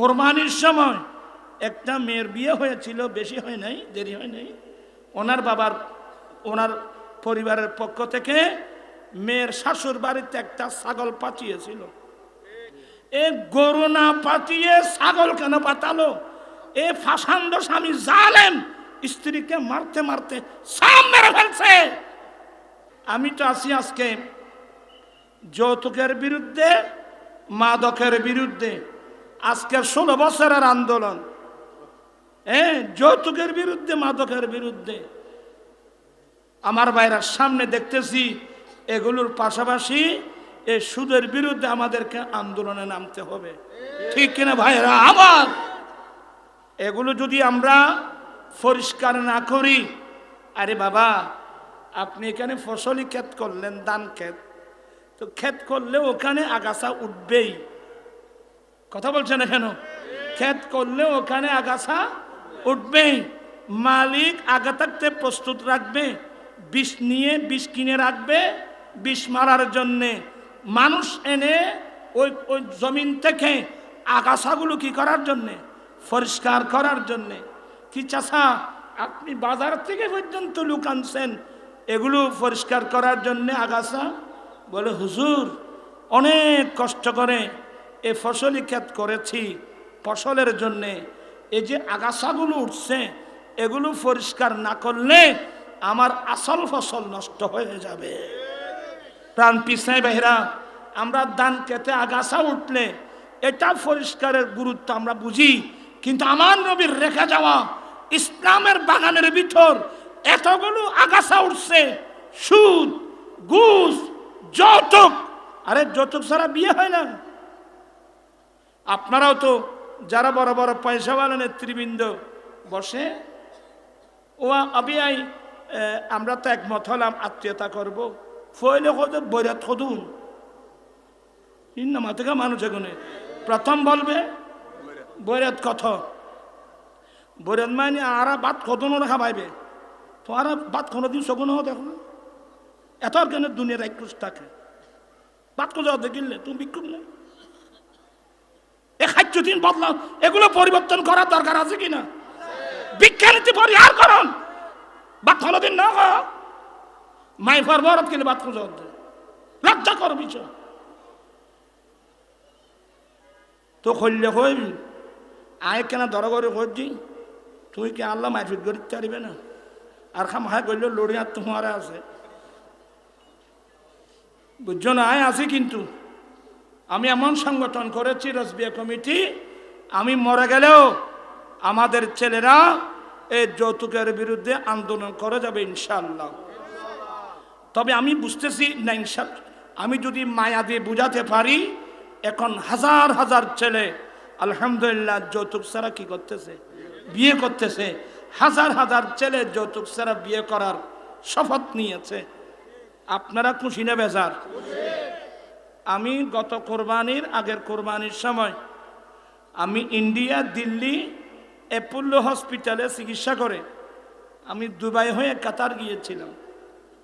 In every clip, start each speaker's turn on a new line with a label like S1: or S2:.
S1: কোরবানির সময় একটা মেয়ের বিয়ে হয়েছিল, বেশি হয় নাই, দেরি হয় নাই। ওনার বাবার, ওনার পরিবারের পক্ষ থেকে মেয়ের শাশুর বাড়িতে একটা ছাগল পাঠিয়েছিল। এ গরু না পাঠিয়ে ছাগল কেন পাতালো এ ফাসান্দ স্বামী জালেম, স্ত্রীকে মারতে মারতে ফেলছে। আমি তো আছি আজকে যৌতুকের বিরুদ্ধে, মাদকের বিরুদ্ধে। আজকে ষোলো বছরের আন্দোলন। হ্যাঁ যৌতুকের বিরুদ্ধে, মাদকের বিরুদ্ধে। আমার বাইরের সামনে দেখতেছি, এগুলোর পাশাপাশি এই সুদের বিরুদ্ধে আমাদেরকে আন্দোলনে নামতে হবে। ঠিক কিনা ভাইরা আবার এগুলো যদি আমরা পরিষ্কার না করি, আরে বাবা, আপনি এখানে ফসলি ক্ষেত করলেন, ধান ক্ষেত। তো ক্ষেত করলে ওখানে আগাছা উঠবেই। কথা বলছেন কেন? ক্ষেত করলে ওখানে আগাছা উঠবেই মালিক আগে থাকতে প্রস্তুত রাখবে। বিষ নিয়ে বিষ কিনে রাখবে বিষ মারার জন্যে। মানুষ এনে ওই ওই জমিন থেকে আগাছাগুলো কি করার জন্যে? পরিষ্কার করার জন্যে। কি চাষা, আপনি বাজার থেকে পর্যন্ত লুক আনছেন, এগুলো পরিষ্কার করার জন্যে আগাছা? বলে, হুজুর, অনেক কষ্ট করে এ ফসলি ক্ষেত করেছি, ফসলের জন্যে এই যে আগাছাগুলো উঠছে, এগুলো পরিষ্কার না করলে আমার আসল ফসল নষ্ট হয়ে যাবে। প্রাণ পিছাই বাহিরা, আমরা দান খেতে আগাছা উঠলে এটা পরিষ্কারের গুরুত্ব আমরা বুঝি, কিন্তু আমার নবীর রেখে যাওয়া, ইসলামের বাগানের ভিতর এতগুলো আগাছা উঠছে, সুদ, ঘুষ, যৌতুক, আরে যৌতুক ছাড়া বিয়ে হয় না। আপনারাও তো যারা বড় বড় পয়সাওয়ালা নেতৃবৃন্দ বসে, ও আবিয়াই আমরা তো একমত হলাম, আত্মীয়তা করব। ফইলে কত বৈরাত খদুন না থেকে মানুষ এখানে প্রথম বলবে, বৈরাত কথ বৈরাত মানে আর বাদ খদনও রেখা পাইবে তো আর বাদ কোনোদিন শগুন হো দেখো এত কেন দুনিয়ার এক থাকে বাদ কোথাও দেখিলে, তুমি বিক্ষুব নেই এ খাদ্য দিন বদলাও এগুলো পরিবর্তন করার দরকার আছে কিনা? বিজ্ঞানীতি পরিহার করুন। বা কোনোদিন না মাই ফর বরত কিনে বাদ খুঁজে লজ্জা কর বিষয় তো করলে কইবি আয় কেনা দর করে করছি। তুই কি আল্লাহ মাইফিট করিতে পারিবে না? আর খাম হায় করলে লড়িয়ার তোমার আছে। বুঝছ না? আয় আছে কিন্তু। আমি এমন সংগঠন করেছি, রসবিয়া কমিটি, আমি মরে গেলেও আমাদের ছেলেরা এই যৌতুকের বিরুদ্ধে আন্দোলন করে যাবে ইনশাল্লাহ তবে আমি বুঝতেছি, না ইনশাল আমি যদি মায়া দিয়ে বুঝাতে পারি, এখন হাজার হাজার ছেলে আলহামদুলিল্লাহ যৌতুক ছাড়া কি করতেছে? বিয়ে করতেছে। হাজার হাজার ছেলে যৌতুক ছাড়া বিয়ে করার শপথ নিয়েছে। আপনারা খুশি না, বেজার? আমি গত কোরবানির আগের কোরবানির সময় আমি ইন্ডিয়া, দিল্লি, অ্যাপোলো হসপিটালে চিকিৎসা করে আমি দুবাই হয়ে কাতার গিয়েছিলাম।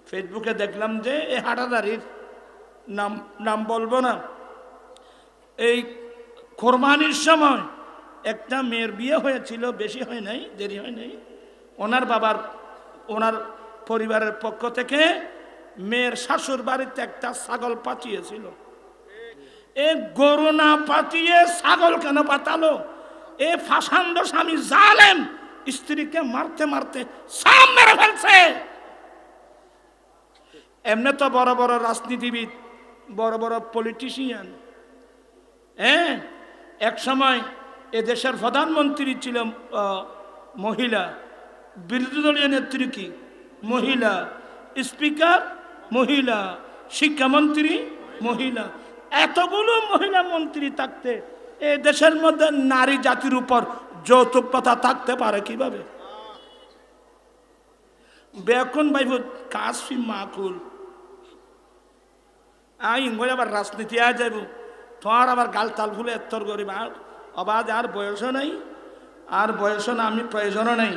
S1: ফেসবুকে দেখলাম যে এই হাটাদারির নাম নাম বলব না। এই কোরবানির সময় একটা মেয়ের বিয়ে হয়েছিল, বেশি হয় নাই, দেরি হয় নাই। ওনার বাবার, ওনার পরিবারের পক্ষ থেকে মেয়ের শাশুর বাড়িতে একটা ছাগল পাঠিয়েছিল। এ গরু না পাঠিয়ে ছাগল কেন পাতালো? এ ফাসান্দ স্বামী জালেম, স্ত্রীকে মারতে মারতে সাম মেরে ফেলছে। এমনি তো বড় বড় রাজনীতিবিদ, বড় বড় পলিটিশিয়ান হ্যাঁ এক সময় এ দেশের প্রধানমন্ত্রী ছিল মহিলা, বিরোধী দলীয় নেত্রী কি? মহিলা। স্পিকার মহিলা, শিক্ষামন্ত্রী মহিলা। এতগুলো মহিলা মন্ত্রী থাকতে এ দেশের মধ্যে নারী জাতির উপর যৌতুক প্রথা থাকতে পারে কীভাবে? বেকুন ভাইব কাশি মাকুল। আই ইঙ্গলে আবার রাজনীতি আ যাইব। তোমার আবার গাল তাল ফুলে এত্তর করিব আর অবাধ আর বয়সও নাই, আর বয়সও না, আমি প্রয়োজনও নেই।